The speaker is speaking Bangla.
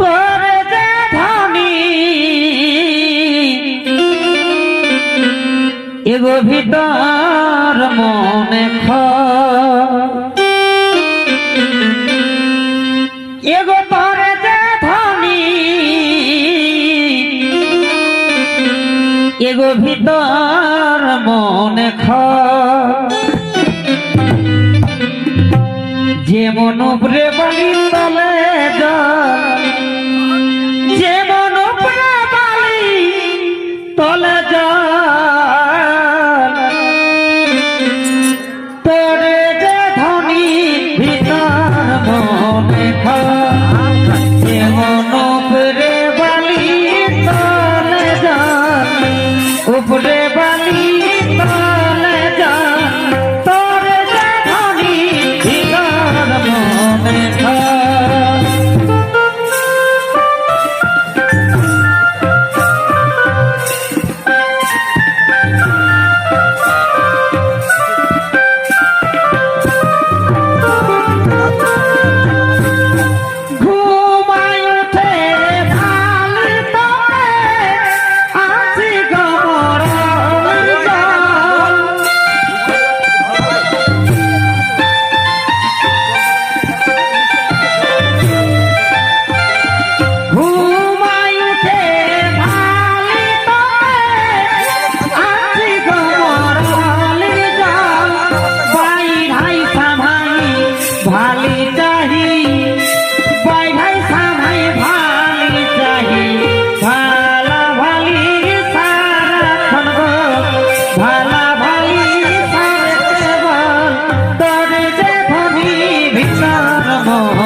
তোরে যে ধনী। এগো ভিতর মনে খ এগো তোরে যে ধনী। এগো ভিতর মনে খ যেমন উপরে বালি তলে জল বালি তলে যা ভালি চাহি, ভাই ভাই সাভাই ভালি চাহি। ভালা ভালি সারাক্ষণ গো, ভালা ভালি সারে কেবল তরে যে ভাবি ভিতর মোহ